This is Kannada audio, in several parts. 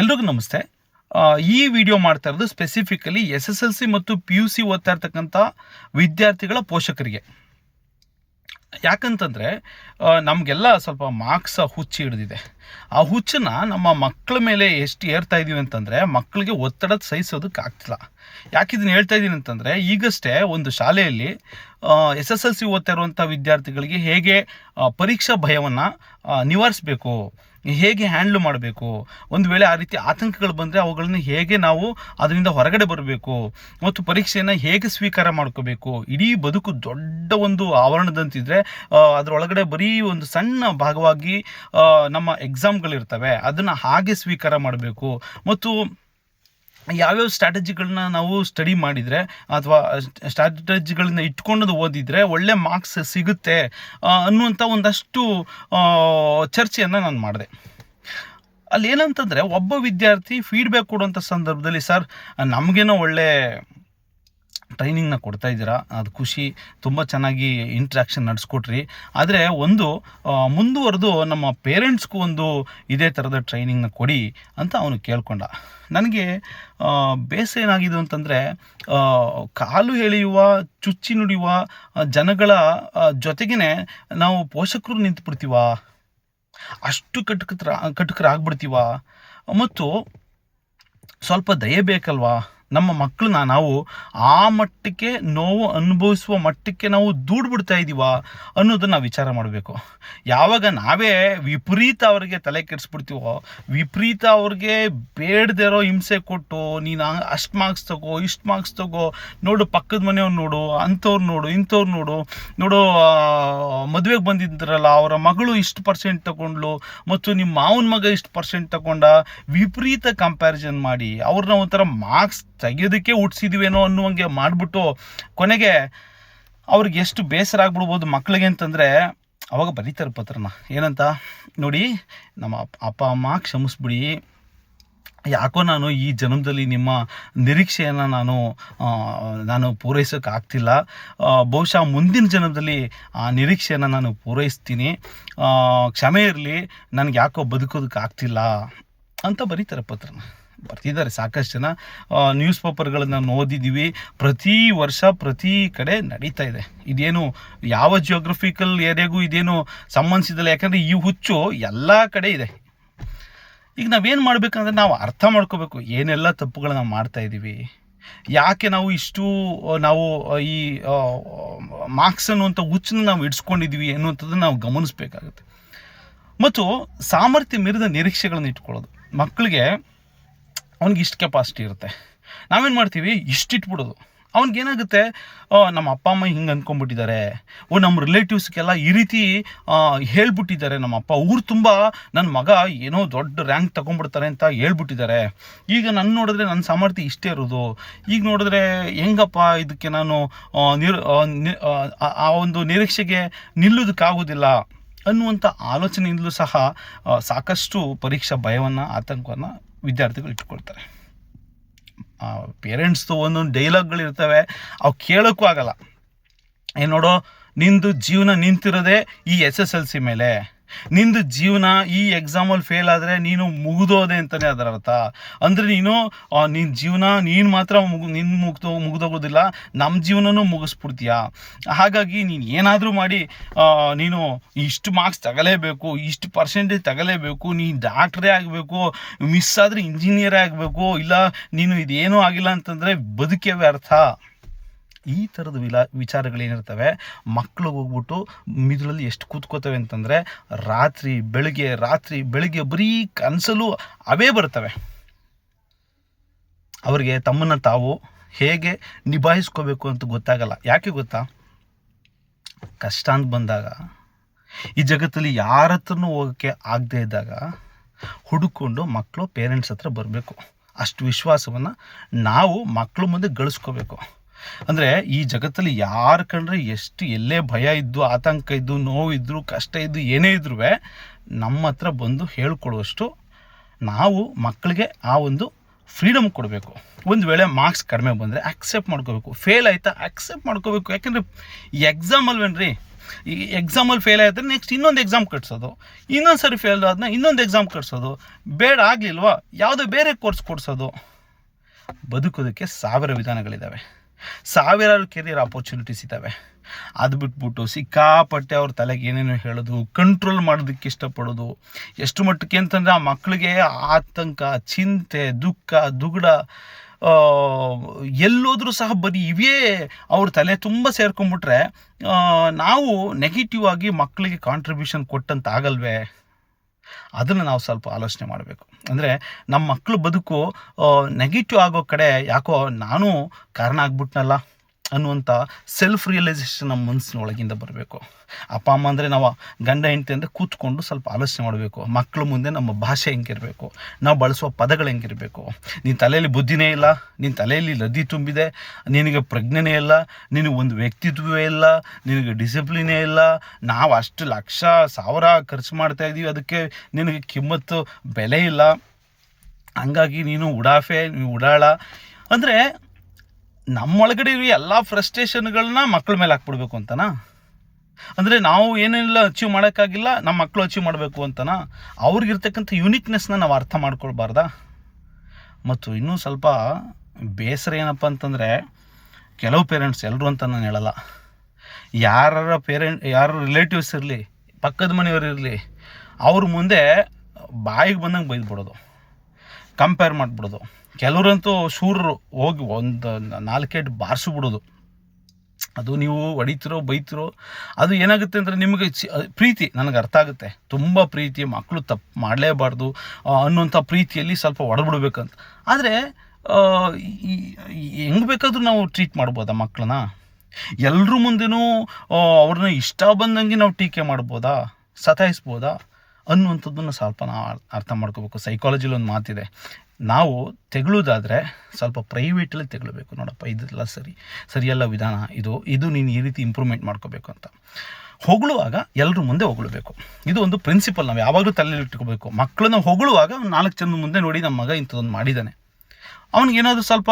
ಎಲ್ರಿಗೂ ನಮಸ್ತೆ. ಈ ವಿಡಿಯೋ ಮಾಡ್ತಾ ಇರೋದು specifically S S L C ಮತ್ತು ಪಿ ಯು ಸಿ ಓದ್ತಾ ಇರ್ತಕ್ಕಂಥ ವಿದ್ಯಾರ್ಥಿಗಳ ಪೋಷಕರಿಗೆ. ಯಾಕಂತಂದರೆ ನಮಗೆಲ್ಲ ಸ್ವಲ್ಪ ಮಾರ್ಕ್ಸ್ ಹುಚ್ಚು ಹಿಡಿದಿದೆ. ಆ ಹುಚ್ಚನ್ನ ನಮ್ಮ ಮಕ್ಕಳ ಮೇಲೆ ಎಷ್ಟು ಏರ್ತಾ ಇದ್ದೀವಿ ಅಂತಂದರೆ ಮಕ್ಕಳಿಗೆ ಒತ್ತಡ ಸಹಿಸೋದಕ್ಕೆ ಆಗ್ತಿಲ್ಲ ಯಾಕೆ ಇದನ್ನು ಹೇಳ್ತಾ ಇದ್ದೀನಿ ಅಂತಂದರೆ, ಈಗಷ್ಟೇ ಒಂದು ಶಾಲೆಯಲ್ಲಿ ಎಸ್ ಎಸ್ ಎಲ್ ಸಿ ಓದ್ತಾ ವಿದ್ಯಾರ್ಥಿಗಳಿಗೆ ಹೇಗೆ ಪರೀಕ್ಷಾ ಭಯವನ್ನು ನಿವಾರಿಸಬೇಕು, ಹೇಗೆ ಹ್ಯಾಂಡ್ಲ್ ಮಾಡಬೇಕು, ಒಂದು ವೇಳೆ ಆ ರೀತಿ ಆತಂಕಗಳು ಬಂದರೆ ಅವುಗಳನ್ನು ಹೇಗೆ ನಾವು ಅದರಿಂದ ಹೊರಗಡೆ ಬರಬೇಕು, ಮತ್ತು ಪರೀಕ್ಷೆಯನ್ನು ಹೇಗೆ ಸ್ವೀಕಾರ ಮಾಡ್ಕೋಬೇಕು, ಇಡೀ ಬದುಕು ದೊಡ್ಡ ಒಂದು ಆವರಣದಂತಿದ್ದರೆ ಅದರೊಳಗಡೆ ಬರೀ ಒಂದು ಸಣ್ಣ ಭಾಗವಾಗಿ ನಮ್ಮ ಎಕ್ಸಾಮ್ಗಳಿರ್ತವೆ ಅದನ್ನು ಹಾಗೆ ಸ್ವೀಕಾರ ಮಾಡಬೇಕು. ಮತ್ತು ಯಾವ್ಯಾವ ಸ್ಟ್ರಾಟಜಿಗಳನ್ನ ನಾವು ಸ್ಟಡಿ ಮಾಡಿದರೆ ಅಥವಾ ಸ್ಟ್ರಾಟಜಿಗಳನ್ನ ಇಟ್ಕೊಂಡು ಓದಿದರೆ ಒಳ್ಳೆ ಮಾರ್ಕ್ಸ್ ಸಿಗುತ್ತೆ ಅನ್ನುವಂಥ ಒಂದಷ್ಟು ಚರ್ಚೆಯನ್ನು ನಾನು ಮಾಡಿದೆ. ಅಲ್ಲಿ ಏನಂತಂದರೆ ಒಬ್ಬ ವಿದ್ಯಾರ್ಥಿ ಫೀಡ್ಬ್ಯಾಕ್ ಕೊಡುವಂಥ ಸಂದರ್ಭದಲ್ಲಿ, ಸರ್, ನಮಗೇನೋ ಒಳ್ಳೆ ಟ್ರೈನಿಂಗ್ನ ಕೊಡ್ತಾ ಇದ್ದೀರಾ? ಅದು ಖುಷಿ. ತುಂಬ ಚೆನ್ನಾಗಿ ಇಂಟ್ರ್ಯಾಕ್ಷನ್ ನಡೆಸ್ಕೊಟ್ರಿ. ಆದರೆ ಒಂದು ಮುಂದುವರೆದು ನಮ್ಮ ಪೇರೆಂಟ್ಸ್ಗೂ ಒಂದು ಇದೇ ಥರದ ಟ್ರೈನಿಂಗ್ನ ಕೊಡಿ ಅಂತ ಅವನು ಕೇಳ್ಕೊಂಡ. ನನಗೆ ಬೇಸ ಏನಾಗಿದೆ ಅಂತಂದರೆ ಕಾಲು ಎಳೆಯುವ, ಚುಚ್ಚಿ ನುಡಿಯುವ ಜನಗಳ ಜೊತೆಗೇ ನಾವು ಪೋಷಕರು ನಿಂತುಬಿಡ್ತೀವ? ಅಷ್ಟು ಕಟ್ಕತ್ರ, ಕಟುಕರಾಗ್ಬಿಡ್ತೀವ? ಮತ್ತು ಸ್ವಲ್ಪ ದಯೆ ಬೇಕಲ್ವಾ? ನಮ್ಮ ಮಕ್ಕಳನ್ನ ನಾವು ಆ ಮಟ್ಟಕ್ಕೆ ನೋವು ಅನುಭವಿಸುವ ಮಟ್ಟಕ್ಕೆ ನಾವು ದೂಡ್ಬಿಡ್ತಾ ಇದ್ದೀವ ಅನ್ನೋದನ್ನ ನಾವು ವಿಚಾರ ಮಾಡಬೇಕು. ಯಾವಾಗ ನಾವೇ ವಿಪರೀತ ಅವ್ರಿಗೆ ತಲೆ ಕೆಡಿಸ್ಬಿಡ್ತೀವೋ, ವಿಪರೀತ ಅವ್ರಿಗೆ ಬೇಡದೇ ಇರೋ ಹಿಂಸೆ ಕೊಟ್ಟು, ನೀನು ಅಷ್ಟು ಮಾರ್ಕ್ಸ್ ತಗೋ, ಇಷ್ಟು ಮಾರ್ಕ್ಸ್ ತಗೋ, ನೋಡು ಪಕ್ಕದ ಮನೆಯವ್ರು ನೋಡು, ಅಂಥವ್ರು ನೋಡು, ಇಂಥವ್ರು ನೋಡು ನೋಡು ಮದುವೆಗೆ ಬಂದಿದ್ರಲ್ಲ ಅವರ ಮಗಳು ಇಷ್ಟು ಪರ್ಸೆಂಟ್ ತಗೊಂಡ್ಲು ಮತ್ತು ನಿಮ್ಮ ಮಾವನ ಮಗ ಇಷ್ಟು ಪರ್ಸೆಂಟ್ ತಗೊಂಡ, ವಿಪರೀತ ಕಂಪ್ಯಾರಿಸನ್ ಮಾಡಿ ಅವ್ರನ್ನ ಒಂಥರ ಮಾರ್ಕ್ಸ್ ತೆಗೆಯೋದಕ್ಕೆ ಹುಟ್ಟಿಸಿದ್ವೇನೋ ಅನ್ನುವಂಗೆ ಮಾಡಿಬಿಟ್ಟು ಕೊನೆಗೆ ಅವ್ರಿಗೆ ಎಷ್ಟು ಬೇಸರ ಆಗ್ಬಿಡ್ಬೋದು ಮಕ್ಕಳಿಗೆ ಅಂತಂದರೆ, ಅವಾಗ ಬರೀತಾರೆ ಪತ್ರನ. ಏನಂತ? ನೋಡಿ, ನಮ್ಮ ಅಪ್ಪ ಅಮ್ಮ ಕ್ಷಮಿಸ್ಬಿಡಿ. ಯಾಕೋ ನಾನು ಈ ಜನ್ಮದಲ್ಲಿ ನಿಮ್ಮ ನಿರೀಕ್ಷೆಯನ್ನು ನಾನು ನಾನು ಪೂರೈಸೋಕೆ ಆಗ್ತಿಲ್ಲ. ಬಹುಶಃ ಮುಂದಿನ ಜನ್ಮದಲ್ಲಿ ಆ ನಿರೀಕ್ಷೆಯನ್ನು ನಾನು ಪೂರೈಸ್ತೀನಿ. ಕ್ಷಮೆ ಇರಲಿ, ನನಗೆ ಯಾಕೋ ಬದುಕೋದಕ್ಕೆ ಆಗ್ತಿಲ್ಲ ಅಂತ ಬರೀತಾರೆ ಪತ್ರನ. ಬರ್ತಿದ್ದಾರೆ. ಸಾಕಷ್ಟು ಜನ ನ್ಯೂಸ್ ಪೇಪರ್ಗಳನ್ನು ಓದಿದ್ದೀವಿ ಪ್ರತಿ ವರ್ಷ ಪ್ರತಿ ಕಡೆ ನಡೀತಾ ಇದೆ. ಇದೇನು ಯಾವ ಜಿಯೋಗ್ರಫಿಕಲ್ ಏರಿಯಾಗೂ ಇದೇನು ಸಂಬಂಧಿಸಿದಲ್ಲ. ಯಾಕಂದರೆ ಈ ಹುಚ್ಚು ಎಲ್ಲ ಕಡೆ ಇದೆ. ಈಗ ನಾವೇನು ಮಾಡಬೇಕಂದ್ರೆ ನಾವು ಅರ್ಥ ಮಾಡ್ಕೋಬೇಕು. ಏನೆಲ್ಲ ತಪ್ಪುಗಳನ್ನ ಮಾಡ್ತಾ ಇದ್ದೀವಿ. ಯಾಕೆ ನಾವು ಇಷ್ಟು, ನಾವು ಈ ಮಾರ್ಕ್ಸ್ ಅನ್ನುವಂಥ ಹುಚ್ಚನ್ನ ನಾವು ಇಡ್ಸ್ಕೊಂಡಿದ್ದೀವಿ ಅನ್ನುವಂಥದ್ದನ್ನು ನಾವು ಗಮನಿಸಬೇಕಾಗುತ್ತೆ. ಮತ್ತು ಸಾಮರ್ಥ್ಯ ಮೀರಿದ ನಿರೀಕ್ಷೆಗಳನ್ನು ಇಟ್ಕೊಳ್ಳೋದು. ಮಕ್ಕಳಿಗೆ ಅವ್ನಿಗೆ ಇಷ್ಟು ಕೆಪಾಸಿಟಿ ಇರುತ್ತೆ. ನಾವೇನು ಮಾಡ್ತೀವಿ? ಇಷ್ಟು ಇಟ್ಬಿಡೋದು. ಅವ್ನಿಗೇನಾಗುತ್ತೆ ನಮ್ಮ ಅಪ್ಪ, ಅಮ್ಮ ಹಿಂಗೆ ಅಂದ್ಕೊಂಡ್ಬಿಟ್ಟಿದ್ದಾರೆ ಓ, ನಮ್ಮ ರಿಲೇಟಿವ್ಸ್ಗೆಲ್ಲ ಈ ರೀತಿ ಹೇಳ್ಬಿಟ್ಟಿದ್ದಾರೆ ನಮ್ಮ ಅಪ್ಪ. ಊರು ತುಂಬ ನನ್ನ ಮಗ ಏನೋ ದೊಡ್ಡ ರ್ಯಾಂಕ್ ತೊಗೊಂಡ್ಬಿಡ್ತಾರೆ ಅಂತ ಹೇಳ್ಬಿಟ್ಟಿದ್ದಾರೆ. ಈಗ ನನ್ನ ನೋಡಿದ್ರೆ ನನ್ನ ಸಾಮರ್ಥ್ಯ ಇಷ್ಟೇ ಇರೋದು. ಈಗ ನೋಡಿದ್ರೆ ಹೆಂಗಪ್ಪ ಇದಕ್ಕೆ ನಾನು ನಿರ್, ಆ ಒಂದು ನಿರೀಕ್ಷೆಗೆ ನಿಲ್ಲೋದಕ್ಕಾಗೋದಿಲ್ಲ ಅನ್ನುವಂಥ ಆಲೋಚನೆಯಿಂದಲೂ ಸಹ ಸಾಕಷ್ಟು ಪರೀಕ್ಷಾ ಭಯವನ್ನು, ಆತಂಕವನ್ನು ವಿದ್ಯಾರ್ಥಿಗಳು ಇಟ್ಕೊಳ್ತಾರೆ ಪೇರೆಂಟ್ಸ್ದು ಒಂದೊಂದು ಡೈಲಾಗ್ಗಳಿರ್ತವೆ ಅವು ಕೇಳೋಕ್ಕೂ ಆಗಲ್ಲ. ಏನು ನೋಡೋ, ನಿಂದು ಜೀವನ ನಿಂತಿರೋದೇ ಈ ಎಸ್ ಎಸ್ ಎಲ್ ಸಿ ಮೇಲೆ. ನಿಂದು ಜೀವನ ಈ ಎಕ್ಸಾಮಲ್ಲಿ ಫೇಲ್ ಆದರೆ ನೀನು ಮುಗಿದೋದೆ ಅಂತಲೇ ಅದರ ಅರ್ಥ. ಅಂದರೆ ನೀನು ನಿನ್ನ ಜೀವನ ನೀನು ಮಾತ್ರ ಮುಗು ನಿನ್ನ ಮುಗ್ದು, ಮುಗಿದೋಗೋದಿಲ್ಲ ನಮ್ಮ ಜೀವನನೂ ಮುಗಿಸ್ಬಿಡ್ತೀಯ? ಹಾಗಾಗಿ ನೀನು ಏನಾದರೂ ಮಾಡಿ ನೀನು ಇಷ್ಟು ಮಾರ್ಕ್ಸ್ ತಗಲೇಬೇಕು, ಇಷ್ಟು ಪರ್ಸೆಂಟೇಜ್ ತಗಲೇಬೇಕು, ನೀನು ಡಾಕ್ಟ್ರೇ ಆಗಬೇಕು ಮಿಸ್ ಆದರೆ ಇಂಜಿನಿಯರೇ ಆಗಬೇಕು, ಇಲ್ಲ ನೀನು ಇದೇನೂ ಆಗಿಲ್ಲ ಅಂತಂದರೆ ಬದುಕೇ ವ್ಯರ್ಥ. ಈ ಥರದ ವಿಲಾ ವಿಚಾರಗಳೇನಿರ್ತವೆ ಮಕ್ಕಳು ಹೋಗ್ಬಿಟ್ಟು ಮಿದುಳಲ್ಲಿ ಎಷ್ಟು ಕೂತ್ಕೋತವೆ ಅಂತಂದರೆ, ರಾತ್ರಿ ಬೆಳಗ್ಗೆ ರಾತ್ರಿ ಬೆಳಗ್ಗೆ ಬರೀ ಕನಸಲು ಅವೇ ಬರ್ತವೆ. ಅವರಿಗೆ ತಮ್ಮನ್ನು ತಾವು ಹೇಗೆ ನಿಭಾಯಿಸ್ಕೋಬೇಕು ಅಂತ ಗೊತ್ತಾಗಲ್ಲ. ಯಾಕೆ ಗೊತ್ತಾ? ಕಷ್ಟ ಅಂತ ಬಂದಾಗ, ಈ ಜಗತ್ತಲ್ಲಿ ಯಾರ ಹತ್ರನೂ ಹೋಗೋಕ್ಕೆ ಆಗದೇ ಇದ್ದಾಗ ಹುಡುಕೊಂಡು ಮಕ್ಕಳು ಪೇರೆಂಟ್ಸ್ ಹತ್ರ ಬರಬೇಕು. ಅಷ್ಟು ವಿಶ್ವಾಸವನ್ನು ನಾವು ಮಕ್ಕಳು ಮುಂದೆ ಗಳಿಸ್ಕೋಬೇಕು. ಅಂದರೆ ಈ ಜಗತ್ತಲ್ಲಿ ಯಾರು ಕಂಡ್ರೆ ಎಷ್ಟು ಎಲ್ಲೇ ಭಯ ಇದ್ದು, ಆತಂಕ ಇದ್ದು, ನೋವು ಇದ್ದರೂ ಕಷ್ಟ ಇದ್ದು, ಏನೇ ಇದ್ರೂ ನಮ್ಮ ಹತ್ರ ಬಂದು ಹೇಳ್ಕೊಡುವಷ್ಟು ನಾವು ಮಕ್ಕಳಿಗೆ ಆ ಒಂದು ಫ್ರೀಡಮ್ ಕೊಡಬೇಕು. ಒಂದು ವೇಳೆ ಮಾರ್ಕ್ಸ್ ಕಡಿಮೆ ಬಂದರೆ ಆಕ್ಸೆಪ್ಟ್ ಮಾಡ್ಕೋಬೇಕು. ಫೇಲ್ ಆಯಿತಾ ಆಕ್ಸೆಪ್ಟ್ ಮಾಡ್ಕೋಬೇಕು. ಯಾಕೆಂದರೆ ಎಕ್ಸಾಮ್ ಅಲ್ವೇನ್ರಿ? ಈ ಎಕ್ಸಾಮಲ್ಲಿ ಫೇಲ್ ಆಯಿತು ನೆಕ್ಸ್ಟ್ ಇನ್ನೊಂದು ಎಕ್ಸಾಮ್ ಕಟ್ಸೋದು. ಇನ್ನೊಂದು ಸರಿ ಫೇಲ್ ಆದ್ನ ಇನ್ನೊಂದು ಎಕ್ಸಾಮ್ ಕಟ್ಸೋದು. ಬೇಡ ಆಗಲಿಲ್ವಾ? ಯಾವುದೋ ಬೇರೆ ಕೋರ್ಸ್ ಕೊಡಿಸೋದು. ಬದುಕೋದಕ್ಕೆ ಸಾವಿರ ವಿಧಾನಗಳಿದ್ದಾವೆ ಸಾವಿರಾರು ಕೆರಿಯರ್ ಆಪರ್ಚುನಿಟೀಸ್ ಇದ್ದಾವೆ ಅದು ಬಿಟ್ಬಿಟ್ಟು ಸಿಕ್ಕಾಪಟ್ಟೆ ಅವ್ರ ತಲೆಗೆ ಏನೇನು ಹೇಳೋದು ಕಂಟ್ರೋಲ್ ಮಾಡೋದಕ್ಕೆ ಇಷ್ಟಪಡೋದು. ಎಷ್ಟು ಮಟ್ಟಕ್ಕೆ ಅಂತಂದರೆ ಆ ಮಕ್ಕಳಿಗೆ ಆತಂಕ, ಚಿಂತೆ, ದುಃಖ, ದುಗುಡ ಎಲ್ಲೋದ್ರೂ ಸಹ ಬರೀ ಇವೇ ಅವ್ರ ತಲೆ ತುಂಬ ಸೇರ್ಕೊಂಡ್ಬಿಟ್ರೆ ನಾವು ನೆಗೆಟಿವ್ ಆಗಿ ಮಕ್ಕಳಿಗೆ ಕಾಂಟ್ರಿಬ್ಯೂಷನ್ ಕೊಟ್ಟಂತ ಆಗಲ್ವೇ ಅದನ್ನು ನಾವು ಸ್ವಲ್ಪ ಆಲೋಚನೆ ಮಾಡಬೇಕು. ಅಂದರೆ ನಮ್ಮ ಮಕ್ಕಳು ಬದುಕು ನೆಗೆಟಿವ್ ಆಗೋ ಕಡೆ ಯಾಕೋ ನಾನು ಕಾರಣ ಆಗ್ಬಿಟ್ನಲ್ಲ. ಅನ್ನುವಂಥ ಸೆಲ್ಫ್ ರಿಯಲೈಸೇಷನ್ ನಮ್ಮ ಮನಸ್ಸಿನ ಒಳಗಿಂದ ಬರಬೇಕು. ಅಪ್ಪ, ಅಮ್ಮ ಅಂದರೆ ನಾವು ಗಂಡ, ಹೆಂಡತಿ ಅಂದರೆ ಕೂತ್ಕೊಂಡು ಸ್ವಲ್ಪ ಆಲೋಚನೆ ಮಾಡಬೇಕು. ಮಕ್ಕಳು ಮುಂದೆ ನಮ್ಮ ಭಾಷೆ ಹೆಂಗಿರಬೇಕು? ನಾವು ಬಳಸುವ ಪದಗಳು ಹೆಂಗಿರಬೇಕು? ನಿನ್ನ ತಲೆಯಲ್ಲಿ ಬುದ್ಧಿನೇ ಇಲ್ಲ ನಿನ್ನ ತಲೆಯಲ್ಲಿ ಲದ್ದಿ ತುಂಬಿದೆ, ನಿನಗೆ ಪ್ರಜ್ಞೆನೇ ಇಲ್ಲ, ನಿನಗೆ ಒಂದು ವ್ಯಕ್ತಿತ್ವವೇ ಇಲ್ಲ, ನಿನಗೆ ಡಿಸಿಪ್ಲಿನೇ ಇಲ್ಲ, ನಾವು ಅಷ್ಟು ಲಕ್ಷ, ಸಾವಿರ ಖರ್ಚು ಮಾಡ್ತಾ ಇದ್ದೀವಿ ಅದಕ್ಕೆ ನಿನಗೆ ಕಿಮ್ಮತ್ತು, ಬೆಲೆ ಇಲ್ಲ. ಹಂಗಾಗಿ ನೀನು ಉಡಾಫೆ ನೀವು ಉಡಾಳ. ಅಂದರೆ ನಮ್ಮೊಳಗಡೆ ಇರುವ ಎಲ್ಲ ಫ್ರಸ್ಟ್ರೇಷನ್ಗಳನ್ನ ಮಕ್ಕಳ ಮೇಲೆ ಹಾಕ್ಬಿಡ್ಬೇಕು ಅಂತನಾ? ಅಂದರೆ ನಾವು ಏನೆಲ್ಲ ಅಚೀವ್ ಮಾಡೋಕ್ಕಾಗಿಲ್ಲ ನಮ್ಮ ಮಕ್ಕಳು ಅಚೀವ್ ಮಾಡಬೇಕು ಅಂತನಾ? ಅವ್ರಿಗಿರ್ತಕ್ಕಂಥ ಯುನಿಕ್ನೆಸ್ನ ನಾವು ಅರ್ಥ ಮಾಡ್ಕೊಳ್ಬಾರ್ದಾ? ಮತ್ತು ಇನ್ನೂ ಸ್ವಲ್ಪ ಬೇಸರ ಏನಪ್ಪ ಅಂತಂದರೆ, ಕೆಲವು ಪೇರೆಂಟ್ಸ್ ಎಲ್ಲರೂ ಅಂತ ನಾನು ಹೇಳಲ್ಲ. ಯಾರ ಪೇರೆಂಟ್ ಯಾರ ರಿಲೇಟಿವ್ಸ್ ಇರಲಿ, ಪಕ್ಕದ ಮನೆಯವರು ಇರಲಿ, ಅವ್ರ ಮುಂದೆ ಬಾಯಿಗೆ ಬಂದಂಗೆ ಬೈದ್ಬಿಡೋದು. ಕಂಪೇರ್ ಮಾಡಿಬಿಡೋದು. ಕೆಲವರಂತೂ ಶೂರರು ಹೋಗಿ ಒಂದು ನಾಲ್ಕೇಟ್ ಬಾರಿಸ್ಬಿಡೋದು. ಅದು ನೀವು ಹೊಡಿತಿರೋ, ಬೈತಿರೋ, ಅದು ಏನಾಗುತ್ತೆ ಅಂದರೆ ನಿಮಗೆ ಪ್ರೀತಿ ನನಗೆ ಅರ್ಥ ಆಗುತ್ತೆ. ತುಂಬ ಪ್ರೀತಿ ಮಕ್ಕಳು ತಪ್ಪು ಮಾಡಲೇಬಾರ್ದು ಅನ್ನೋಂಥ ಪ್ರೀತಿಯಲ್ಲಿ ಸ್ವಲ್ಪ ಹೊಡೆದ್ಬಿಡ್ಬೇಕಂತ ಆದರೆ ಹೆಂಗೆ ಬೇಕಾದರೂ ನಾವು ಟ್ರೀಟ್ ಮಾಡ್ಬೋದಾ ಮಕ್ಕಳನ್ನ ಎಲ್ಲರೂ ಮುಂದೆನೂ ಅವ್ರನ್ನ ಇಷ್ಟ ಬಂದಂಗೆ ನಾವು ಟೀಕೆ ಮಾಡ್ಬೋದಾ? ಸತಾಯಿಸ್ಬೋದಾ? ಅನ್ನುವಂಥದ್ದನ್ನು ಸ್ವಲ್ಪ ನಾವು ಅರ್- ಅರ್ಥ ಮಾಡ್ಕೋಬೇಕು. ಸೈಕಾಲಜಿಲಿ ಒಂದು ಮಾತಿದೆ. ನಾವು ತೆಗಳೋದಾದರೆ ಸ್ವಲ್ಪ ಪ್ರೈವೇಟಲ್ಲಿ ತೆಗಳಬೇಕು. ನೋಡಪ್ಪ ಇದೆಲ್ಲ ಸರಿ. ಸರಿಯಲ್ಲ ವಿಧಾನ ಇದು. ಇದು ನೀನು ಈ ರೀತಿ ಇಂಪ್ರೂವ್ಮೆಂಟ್ ಮಾಡ್ಕೋಬೇಕು ಅಂತ. ಹೊಗಳುವಾಗ ಎಲ್ಲರೂ ಮುಂದೆ ಹೊಗಳಬೇಕು. ಇದು ಒಂದು ಪ್ರಿನ್ಸಿಪಲ್ ನಾವು ಯಾವಾಗಲೂ ತಲೆಯಲ್ಲಿ ಇಟ್ಕೋಬೇಕು. ಮಕ್ಕಳನ್ನ ಹೊಗಳುವಾಗ ನಾಲ್ಕು ಜನ ಮುಂದೆ ನೋಡಿ ನಮ್ಮ ಮಗ ಇಂಥದ್ದೊಂದು ಮಾಡಿದ್ದಾನೆ ಅವನಿಗೇನಾದರೂ ಸ್ವಲ್ಪ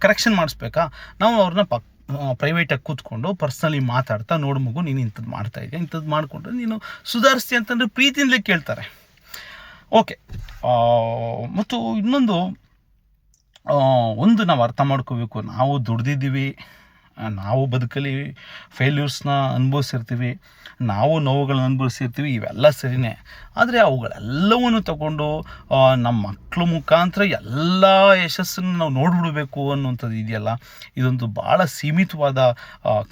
ಕರೆಕ್ಷನ್ ಮಾಡಿಸ್ಬೇಕಾ? ನಾವು ಅವ್ರನ್ನ ಪಕ್ ಪ್ರೈವೇಟಾಗಿ ಕೂತ್ಕೊಂಡು ಪರ್ಸ್ನಲಿ ಮಾತಾಡ್ತಾ ನೋಡು ಮಗು, ನೀನು ಇಂಥದ್ದು ಮಾಡ್ತಾ ಇದೆಯಾ ಇಂಥದ್ದು ಮಾಡಿಕೊಂಡ್ರೆ ನೀನು ಸುಧಾರಿಸ್ತೀಯ ಅಂತಂದರೆ ಪ್ರೀತಿಯಿಂದಲೇ ಕೇಳ್ತಾರೆ. ಓಕೆ ಮತ್ತು ಇನ್ನೊಂದು ಒಂದು ನಾವು ಅರ್ಥ ಮಾಡ್ಕೋಬೇಕು, ನಾವು ದುಡ್ದಿದ್ದೀವಿ ನಾವು ಬದುಕಲಿ ಫೇಲ್ಯೂರ್ಸ್ನ ಅನುಭವಿಸಿರ್ತೀವಿ, ನಾವು ನೋವುಗಳನ್ನ ಅನುಭವಿಸಿರ್ತೀವಿ, ಇವೆಲ್ಲ ಸರಿನೇ. ಆದರೆ ಅವುಗಳೆಲ್ಲವನ್ನು ತಗೊಂಡು ನಮ್ಮ ಮಕ್ಕಳ ಮುಖಾಂತರ ಎಲ್ಲ ಯಶಸ್ಸನ್ನು ನಾವು ನೋಡಿಬಿಡಬೇಕು ಅನ್ನುವಂಥದ್ದು ಇದೆಯಲ್ಲ, ಇದೊಂದು ಭಾಳ ಸೀಮಿತವಾದ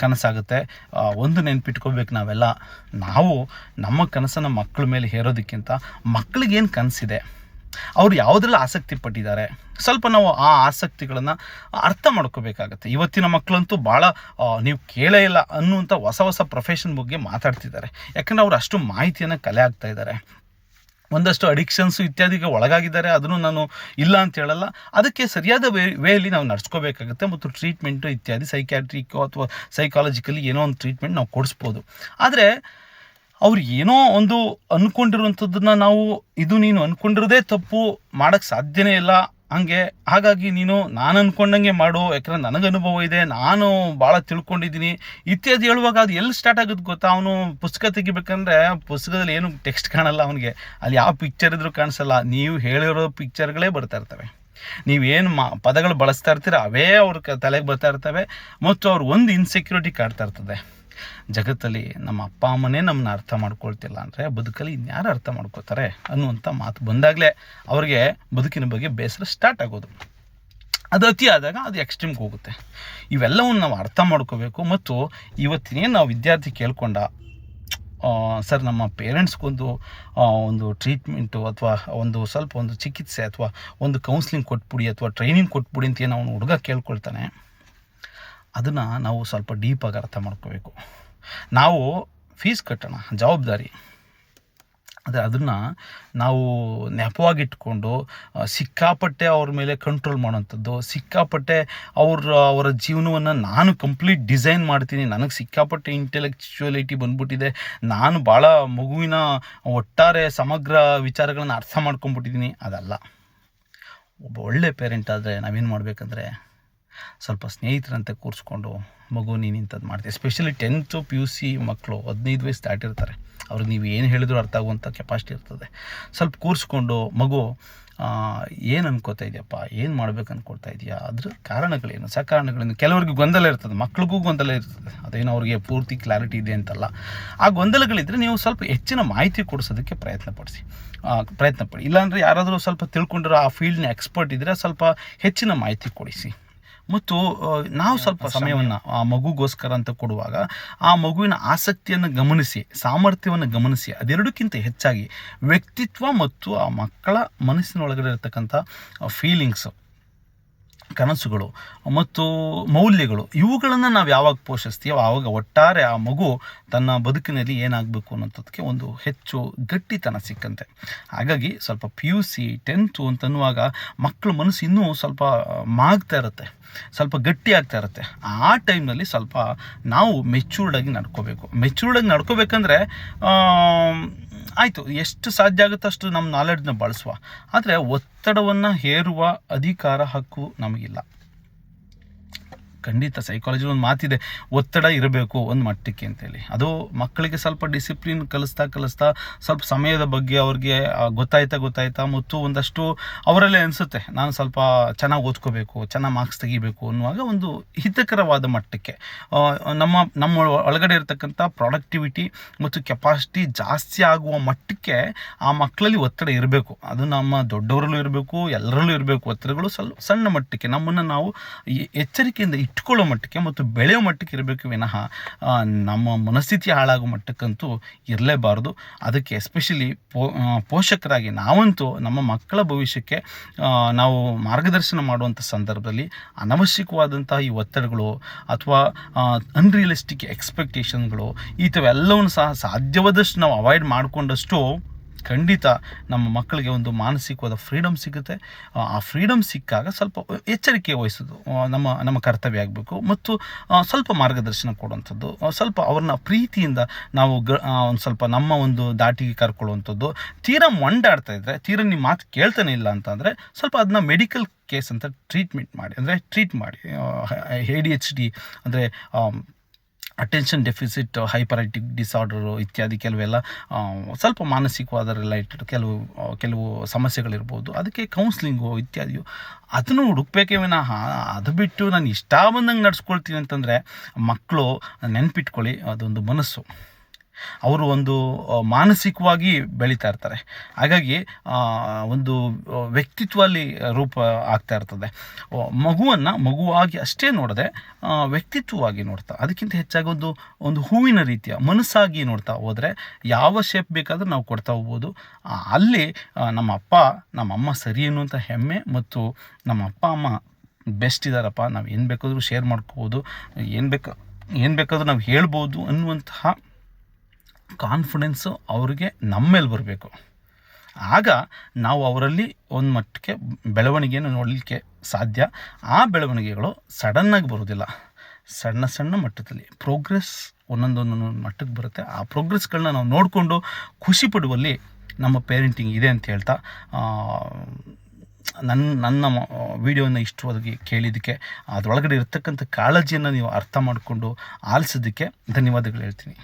ಕನಸಾಗುತ್ತೆ. ಒಂದು ನೆನ್ಪಿಟ್ಕೋಬೇಕು ನಾವೆಲ್ಲ. ನಾವು ನಮ್ಮ ಕನಸನ್ನು ಮಕ್ಕಳ ಮೇಲೆ ಹೇರೋದಕ್ಕಿಂತ ಮಕ್ಕಳಿಗೇನು ಕನಸಿದೆ? ಅವ್ರು ಯಾವುದ್ರಲ್ಲಿ ಆಸಕ್ತಿ ಪಟ್ಟಿದ್ದಾರೆ? ಸ್ವಲ್ಪ ನಾವು ಆ ಆಸಕ್ತಿಗಳನ್ನು ಅರ್ಥ ಮಾಡ್ಕೋಬೇಕಾಗತ್ತೆ. ಇವತ್ತಿನ ಮಕ್ಕಳಂತೂ ಭಾಳ ನೀವು ಕೇಳೇ ಇಲ್ಲ ಅನ್ನುವಂಥ ಹೊಸ ಹೊಸ ಪ್ರೊಫೆಷನ್ ಬಗ್ಗೆ ಮಾತಾಡ್ತಿದ್ದಾರೆ. ಯಾಕಂದರೆ ಅವ್ರು ಅಷ್ಟು ಮಾಹಿತಿಯನ್ನು ಕಲೆ ಆಗ್ತಾ ಇದ್ದಾರೆ. ಒಂದಷ್ಟು ಅಡಿಕ್ಷನ್ಸು ಇತ್ಯಾದಿಗೆ ಒಳಗಾಗಿದ್ದಾರೆ. ಅದನ್ನು ನಾನು ಇಲ್ಲ ಅಂತ ಹೇಳಲ್ಲ. ಅದಕ್ಕೆ ಸರಿಯಾದ ವೇ ವೇಯಲ್ಲಿ ನಾವು ನಡ್ಸ್ಕೋಬೇಕಾಗುತ್ತೆ ಮತ್ತು ಟ್ರೀಟ್ಮೆಂಟು ಇತ್ಯಾದಿ ಸೈಕ್ಯಾಟ್ರಿಕೋ ಅಥವಾ ಸೈಕಾಲಜಿಕಲಿ ಏನೋ ಒಂದು ಟ್ರೀಟ್ಮೆಂಟ್ ನಾವು ಕೊಡಿಸ್ಬೋದು. ಆದರೆ ಅವ್ರು ಏನೋ ಒಂದು ಅಂದ್ಕೊಂಡಿರುವಂಥದ್ದನ್ನ ನಾವು ಇದು ನೀನು ಅಂದ್ಕೊಂಡಿರೋದೇ ತಪ್ಪು ಮಾಡೋಕ್ಕೆ ಸಾಧ್ಯನೇ ಇಲ್ಲ, ಹಂಗೆ, ಹಾಗಾಗಿ ನೀನು ನಾನು ಅಂದ್ಕೊಂಡಂಗೆ ಮಾಡು, ಯಾಕಂದ್ರೆ ನನಗೆ ಅನುಭವ ಇದೆ, ನಾನು ಭಾಳ ತಿಳ್ಕೊಂಡಿದ್ದೀನಿ. ಇತ್ಯಾದಿ ಹೇಳುವಾಗ ಅದು ಎಲ್ಲಿ ಸ್ಟಾರ್ಟ್ ಆಗುತ್ತೆ ಗೊತ್ತಾ? ಅವನು ಪುಸ್ತಕ ತೆಗಿಬೇಕಂದ್ರೆ ಪುಸ್ತಕದಲ್ಲಿ ಏನು ಟೆಕ್ಸ್ಟ್ ಕಾಣಲ್ಲ ಅವನಿಗೆ. ಅಲ್ಲಿ ಯಾವ ಪಿಕ್ಚರ್ ಇದ್ರೂ ಕಾಣಿಸಲ್ಲ. ನೀವು ಹೇಳಿರೋ ಪಿಕ್ಚರ್ಗಳೇ ಬರ್ತಾ ಇರ್ತವೆ. ನೀವೇನು ಮಾ, ಪದಗಳು ಬಳಸ್ತಾ ಇರ್ತೀರ, ಅವೇ ಅವ್ರ ತಲೆಗೆ ಬರ್ತಾ ಇರ್ತವೆ. ಮತ್ತು ಅವ್ರು ಒಂದು ಇನ್ಸೆಕ್ಯೂರಿಟಿ ಕಾಡ್ತಾ ಇರ್ತದೆ. ಜಗತ್ತಲ್ಲಿ ನಮ್ಮ ಅಪ್ಪ ಅಮ್ಮನೇ ನಮ್ಮನ್ನ ಅರ್ಥ ಮಾಡ್ಕೊಳ್ತಿಲ್ಲ ಅಂದರೆ ಬದುಕಲ್ಲಿ ಇನ್ಯಾರು ಅರ್ಥ ಮಾಡ್ಕೋತಾರೆ ಅನ್ನುವಂಥ ಮಾತು ಬಂದಾಗಲೇ ಅವ್ರಿಗೆ ಬದುಕಿನ ಬಗ್ಗೆ ಬೇಸರ ಸ್ಟಾರ್ಟ್ ಆಗೋದು. ಅದು ಅತಿ ಆದಾಗ ಅದು ಎಕ್ಸ್ಟ್ರೀಮ್ಗೆ ಹೋಗುತ್ತೆ. ಇವೆಲ್ಲವನ್ನು ನಾವು ಅರ್ಥ ಮಾಡ್ಕೋಬೇಕು ಮತ್ತು ಇವತ್ತಿನೇನು ನಾವು ವಿದ್ಯಾರ್ಥಿ ಕೇಳ್ಕೊಂಡ ಸರ್ ನಮ್ಮ ಪೇರೆಂಟ್ಸ್ಗೊಂದು ಒಂದು ಟ್ರೀಟ್ಮೆಂಟು ಅಥವಾ ಒಂದು ಸ್ವಲ್ಪ ಒಂದು ಚಿಕಿತ್ಸೆ ಅಥವಾ ಒಂದು ಕೌನ್ಸ್ಲಿಂಗ್ ಕೊಟ್ಬಿಡಿ ಅಥವಾ ಟ್ರೈನಿಂಗ್ ಕೊಟ್ಬಿಡಿ ಅಂತ ಏನು ಅವನು ಹುಡುಗ ಕೇಳ್ಕೊಳ್ತಾನೆ. ಅದನ್ನು ನಾವು ಸ್ವಲ್ಪ ಡೀಪಾಗಿ ಅರ್ಥ ಮಾಡ್ಕೋಬೇಕು. ನಾವು ಫೀಸ್ ಕಟ್ಟೋಣ, ಜವಾಬ್ದಾರಿ. ಆದರೆ ಅದನ್ನು ನಾವು ನೆಪವಾಗಿಟ್ಕೊಂಡು ಸಿಕ್ಕಾಪಟ್ಟೆ ಅವ್ರ ಮೇಲೆ ಕಂಟ್ರೋಲ್ ಮಾಡೋವಂಥದ್ದು, ಸಿಕ್ಕಾಪಟ್ಟೆ ಅವ್ರ, ಅವರ ಜೀವನವನ್ನು ನಾನು ಕಂಪ್ಲೀಟ್ ಡಿಸೈನ್ ಮಾಡ್ತೀನಿ, ನನಗೆ ಸಿಕ್ಕಾಪಟ್ಟೆ ಇಂಟೆಲೆಕ್ಚುಯಾಲಿಟಿ ಬಂದ್ಬಿಟ್ಟಿದೆ, ನಾನು ಭಾಳ ಮಗುವಿನ ಒಟ್ಟಾರೆ ಸಮಗ್ರ ವಿಚಾರಗಳನ್ನು ಅರ್ಥ ಮಾಡ್ಕೊಂಬಿಟ್ಟಿದ್ದೀನಿ ಅದಲ್ಲ. ಒಬ್ಬ ಒಳ್ಳೆ ಪೇರೆಂಟ್ ಆದರೆ ನಾವೇನು ಮಾಡಬೇಕಂದ್ರೆ ಸ್ವಲ್ಪ ಸ್ನೇಹಿತರಂತೆ ಕೂರಿಸ್ಕೊಂಡು ಮಗು ನೀನು ಇಂಥದ್ದು ಮಾಡ್ತೀವಿ especially tenth P U C ಮಕ್ಕಳು ಹದಿನೈದು ವಯಸ್ಸು ದಾಟಿರ್ತಾರೆ ಅವ್ರಿಗೆ ನೀವು ಏನು ಹೇಳಿದ್ರು ಅರ್ಥ ಆಗುವಂಥ ಕೆಪಾಸಿಟಿ ಇರ್ತದೆ. ಸ್ವಲ್ಪ ಕೂರಿಸ್ಕೊಂಡು ಮಗು ಏನು ಅನ್ಕೋತಾ ಇದೆಯಪ್ಪ, ಏನು ಮಾಡ್ಬೇಕು ಅನ್ಕೊಳ್ತಾ ಇದೆಯಾ? ಅದ್ರ ಕಾರಣಗಳೇನು? ಸಕಾರಣಗಳೇನು? ಕೆಲವರಿಗೆ ಗೊಂದಲ ಇರ್ತದೆ, ಮಕ್ಳಿಗೂ ಗೊಂದಲ ಇರ್ತದೆ. ಅದೇನು ಅವ್ರಿಗೆ ಪೂರ್ತಿ ಕ್ಲಾರಿಟಿ ಇದೆ ಅಂತಲ್ಲ. ಆ ಗೊಂದಲಗಳಿದ್ದರೆ ನೀವು ಸ್ವಲ್ಪ ಹೆಚ್ಚಿನ ಮಾಹಿತಿ ಕೊಡಿಸೋದಕ್ಕೆ ಪ್ರಯತ್ನ ಪಡಿಸಿ. ಪ್ರಯತ್ನ ಪಡಿ. ಇಲ್ಲಾಂದರೆ ಯಾರಾದರೂ ಸ್ವಲ್ಪ ತಿಳ್ಕೊಂಡಿರೋ ಆ ಫೀಲ್ಡ್ನ ಎಕ್ಸ್ಪರ್ಟ್ ಇದ್ದರೆ ಸ್ವಲ್ಪ ಹೆಚ್ಚಿನ ಮಾಹಿತಿ ಕೊಡಿಸಿ. ಮತ್ತು ನಾವು ಸ್ವಲ್ಪ ಸಮಯವನ್ನು. ಆ ಮಗುಗೋಸ್ಕರ ಅಂತ ಕೊಡುವಾಗ ಆ ಮಗುವಿನ ಆಸಕ್ತಿಯನ್ನು ಗಮನಿಸಿ ಸಾಮರ್ಥ್ಯವನ್ನು ಗಮನಿಸಿ ಅದೆರಡಕ್ಕಿಂತ ಹೆಚ್ಚಾಗಿ ವ್ಯಕ್ತಿತ್ವ ಮತ್ತು ಆ ಮಕ್ಕಳ ಮನಸ್ಸಿನೊಳಗಡೆ ಇರತಕ್ಕಂಥ ಫೀಲಿಂಗ್ಸು ಕನಸುಗಳು ಮತ್ತು ಮೌಲ್ಯಗಳು, ಇವುಗಳನ್ನು ನಾವು ಯಾವಾಗ ಪೋಷಿಸ್ತೀವೋ ಆವಾಗ ಒಟ್ಟಾರೆ ಆ ಮಗು ತನ್ನ ಬದುಕಿನಲ್ಲಿ ಏನಾಗಬೇಕು ಅನ್ನೋಂಥದ್ದಕ್ಕೆ ಒಂದು ಹೆಚ್ಚು ಗಟ್ಟಿತನ ಸಿಕ್ಕಂತೆ. ಹಾಗಾಗಿ ಸ್ವಲ್ಪ ಪಿ ಯು ಸಿ ಟೆಂತು ಅಂತನ್ನುವಾಗ ಮಕ್ಕಳ ಮನಸ್ಸು ಇನ್ನೂ ಸ್ವಲ್ಪ ಮಾಗ್ತಾ ಇರುತ್ತೆ, ಸ್ವಲ್ಪ ಗಟ್ಟಿ ಆಗ್ತಾ ಇರುತ್ತೆ. ಆ ಟೈಮ್ನಲ್ಲಿ ಸ್ವಲ್ಪ ನಾವು ಮೆಚ್ಯೂರ್ಡಾಗಿ ನಡ್ಕೋಬೇಕು. ಮೆಚೂರ್ಡಾಗಿ ನಡ್ಕೋಬೇಕಂದ್ರೆ ಆಯಿತು ಎಷ್ಟು ಸಾಧ್ಯ ಆಗುತ್ತೋ ಅಷ್ಟು ನಮ್ಮ ನಾಲೆಡ್ಜ್ನ ಬಳಸುವ. ಆದರೆ ಒತ್ತಡವನ್ನು ಹೇರುವ ಅಧಿಕಾರ ಹಕ್ಕು ನಮಗಿಲ್ಲ. ಖಂಡಿತ ಸೈಕಾಲಜಿ ಒಂದು ಮಾತಿದೆ, ಒತ್ತಡ ಇರಬೇಕು ಒಂದು ಮಟ್ಟಕ್ಕೆ ಅಂತೇಳಿ. ಅದು ಮಕ್ಕಳಿಗೆ ಸ್ವಲ್ಪ ಡಿಸಿಪ್ಲಿನ್ ಕಲಿಸ್ತಾ ಕಲಿಸ್ತಾ ಸ್ವಲ್ಪ ಸಮಯದ ಬಗ್ಗೆ ಅವ್ರಿಗೆ ಗೊತ್ತಾಯ್ತಾ ಗೊತ್ತಾಯ್ತಾ ಮತ್ತು ಒಂದಷ್ಟು ಅವರಲ್ಲೇ ಅನಿಸುತ್ತೆ, ನಾನು ಸ್ವಲ್ಪ ಚೆನ್ನಾಗಿ ಓದ್ಕೋಬೇಕು, ಚೆನ್ನಾಗಿ ಮಾರ್ಕ್ಸ್ ತೆಗಿಬೇಕು ಅನ್ನುವಾಗ ಒಂದು ಹಿತಕರವಾದ ಮಟ್ಟಕ್ಕೆ. ನಮ್ಮ ನಮ್ಮ ಒಳಗಡೆ ಇರತಕ್ಕಂಥ ಪ್ರಾಡಕ್ಟಿವಿಟಿ ಮತ್ತು ಕೆಪಾಸಿಟಿ ಜಾಸ್ತಿ ಆಗುವ ಮಟ್ಟಕ್ಕೆ ಆ ಮಕ್ಕಳಲ್ಲಿ ಒತ್ತಡ ಇರಬೇಕು. ಅದು ನಮ್ಮ ದೊಡ್ಡವರಲ್ಲೂ ಇರಬೇಕು, ಎಲ್ಲರಲ್ಲೂ ಇರಬೇಕು ಒತ್ತಡಗಳು ಸ್ವಲ್ಪ ಸಣ್ಣ ಮಟ್ಟಕ್ಕೆ. ನಮ್ಮನ್ನು ನಾವು ಎಚ್ಚರಿಕೆಯಿಂದ ಇಟ್ಕೊಳ್ಳೋ ಮಟ್ಟಕ್ಕೆ ಮತ್ತು ಬೆಳೆಯೋ ಮಟ್ಟಕ್ಕೆ ಇರಬೇಕು ವಿನಃ ನಮ್ಮ ಮನಸ್ಥಿತಿ ಹಾಳಾಗೋ ಮಟ್ಟಕ್ಕಂತೂ ಇರಲೇಬಾರ್ದು. ಅದಕ್ಕೆ ಎಸ್ಪೆಷಲಿ ಪೋ ಪೋಷಕರಾಗಿ ನಾವಂತೂ ನಮ್ಮ ಮಕ್ಕಳ ಭವಿಷ್ಯಕ್ಕೆ ನಾವು ಮಾರ್ಗದರ್ಶನ ಮಾಡುವಂಥ ಸಂದರ್ಭದಲ್ಲಿ ಅನವಶ್ಯಕವಾದಂತಹ ಈ ಒತ್ತಡಗಳು ಅಥವಾ ಅನ್ರಿಯಲಿಸ್ಟಿಕ್ ಎಕ್ಸ್ಪೆಕ್ಟೇಷನ್ಗಳು ಈ ಥವೆಲ್ಲವನ್ನು ಸಹ ಸಾಧ್ಯವಾದಷ್ಟು ನಾವು ಅವಾಯ್ಡ್ ಮಾಡಿಕೊಂಡಷ್ಟು ಖಂಡಿತ ನಮ್ಮ ಮಕ್ಕಳಿಗೆ ಒಂದು ಮಾನಸಿಕವಾದ ಫ್ರೀಡಮ್ ಸಿಗುತ್ತೆ. ಆ, ಫ್ರೀಡಮ್ ಸಿಕ್ಕಾಗ ಸ್ವಲ್ಪ ಎಚ್ಚರಿಕೆ ವಹಿಸೋದು ನಮ್ಮ ನಮ್ಮ ಕರ್ತವ್ಯ ಆಗಬೇಕು ಮತ್ತು ಸ್ವಲ್ಪ ಮಾರ್ಗದರ್ಶನ ಕೊಡುವಂಥದ್ದು ಸ್ವಲ್ಪ ಅವ್ರನ್ನ ಪ್ರೀತಿಯಿಂದ ನಾವು ಗ ಒಂದು ಸ್ವಲ್ಪ ನಮ್ಮ ಒಂದು ದಾಟಿಗೆ ಕರ್ಕೊಳ್ಳುವಂಥದ್ದು. ತೀರಾ ಮೊಂಡಾಡ್ತಾ ಇದ್ದರೆ ತೀರಾ ನಿಮ್ಮ ಮಾತು ಕೇಳ್ತಾನೆ ಇಲ್ಲ ಅಂತಂದರೆ ಸ್ವಲ್ಪ ಅದನ್ನ ಮೆಡಿಕಲ್ ಕೇಸ್ ಅಂತ ಟ್ರೀಟ್ಮೆಂಟ್ ಮಾಡಿ ಅಂದರೆ ಟ್ರೀಟ್ ಮಾಡಿ ಎ ಡಿ ಎಚ್ ಡಿ ಅಂದರೆ ಅಟೆನ್ಷನ್ ಡೆಫಿಸಿಟ್ ಹೈಪರೈಟಿಕ್ ಡಿಸಾರ್ಡರು ಇತ್ಯಾದಿ ಕೆಲವೆಲ್ಲ ಸ್ವಲ್ಪ ಮಾನಸಿಕವಾದ ರಿಲೇಟೆಡ್ ಕೆಲವು ಕೆಲವು ಸಮಸ್ಯೆಗಳಿರ್ಬೋದು. ಅದಕ್ಕೆ ಕೌನ್ಸ್ಲಿಂಗು ಇತ್ಯಾದಿಯು ಅದನ್ನು ಹುಡುಕ್ಬೇಕೇ ವಿನಃ. ಅದು ಬಿಟ್ಟು ನಾನು ಇಷ್ಟ ಬಂದಂಗೆ ನಡ್ಸ್ಕೊಳ್ತೀನಿ ಅಂತಂದರೆ ಮಕ್ಕಳು ನೆನ್ಪಿಟ್ಕೊಳ್ಳಿ, ಅದೊಂದು ಮನಸ್ಸು. ಅವರು ಒಂದು ಮಾನಸಿಕವಾಗಿ ಬೆಳೀತಾ ಇರ್ತಾರೆ. ಹಾಗಾಗಿ ಒಂದು ವ್ಯಕ್ತಿತ್ವ ಅಲ್ಲಿ ರೂಪ ಆಗ್ತಾ ಇರ್ತದೆ. ಮಗುವನ್ನು ಮಗುವಾಗಿ ಅಷ್ಟೇ ನೋಡದೆ ವ್ಯಕ್ತಿತ್ವವಾಗಿ ನೋಡ್ತಾ, ಅದಕ್ಕಿಂತ ಹೆಚ್ಚಾಗಿ ಒಂದು ಒಂದು ಹೂವಿನ ರೀತಿಯ ಮನಸ್ಸಾಗಿ ನೋಡ್ತಾ ಹೋದರೆ ಯಾವ ಶೇಪ್ ಬೇಕಾದರೂ ನಾವು ಕೊಡ್ತಾ ಹೋಗ್ಬೋದು. ಅಲ್ಲಿ ನಮ್ಮ ಅಪ್ಪ, ನಮ್ಮ ಅಮ್ಮ ಸರಿ ಅನ್ನುವಂಥ ಹೆಮ್ಮೆ ಮತ್ತು ನಮ್ಮ ಅಪ್ಪ, ಅಮ್ಮ ಬೆಸ್ಟ್ ಇದ್ದಾರಪ್ಪ ನಾವು ಏನು ಬೇಕಾದರೂ ಶೇರ್ ಮಾಡ್ಕೋಬೋದು, ಏನು ಬೇಕು, ಏನು ಬೇಕಾದರೂ ನಾವು ಹೇಳ್ಬೋದು ಅನ್ನುವಂತಹ ಕಾನ್ಫಿಡೆನ್ಸು ಅವ್ರಿಗೆ ನಮ್ಮ ಮೇಲೆ ಬರಬೇಕು. ಆಗ ನಾವು ಅವರಲ್ಲಿ ಒಂದು ಮಟ್ಟಕ್ಕೆ ಬೆಳವಣಿಗೆಯನ್ನು ನೋಡಲಿಕ್ಕೆ ಸಾಧ್ಯ. ಆ ಬೆಳವಣಿಗೆಗಳು ಸಡನ್ನಾಗಿ ಬರೋದಿಲ್ಲ ಸಣ್ಣ ಸಣ್ಣ ಮಟ್ಟದಲ್ಲಿ ಪ್ರೋಗ್ರೆಸ್ ಒಂದೊಂದೊಂದೊಂದು ಮಟ್ಟಕ್ಕೆ ಬರುತ್ತೆ ಆ ಪ್ರೋಗ್ರೆಸ್ಗಳನ್ನ ನಾವು ನೋಡಿಕೊಂಡು ಖುಷಿ ಪಡುವಲ್ಲಿ ನಮ್ಮ ಪೇರೆಂಟಿಂಗ್ ಇದೆ ಅಂತ ಹೇಳ್ತಾ ನನ್ನ ನನ್ನ ವಿಡಿಯೋನ ಇಷ್ಟವಾಗಿ ಕೇಳಿದ್ದಕ್ಕೆ ಅದರೊಳಗಡೆ ಇರತಕ್ಕಂಥ ಕಾಳಜಿಯನ್ನು ನೀವು ಅರ್ಥ ಮಾಡಿಕೊಂಡು ಆಲಿಸೋದಕ್ಕೆ ಧನ್ಯವಾದಗಳು ಹೇಳ್ತೀನಿ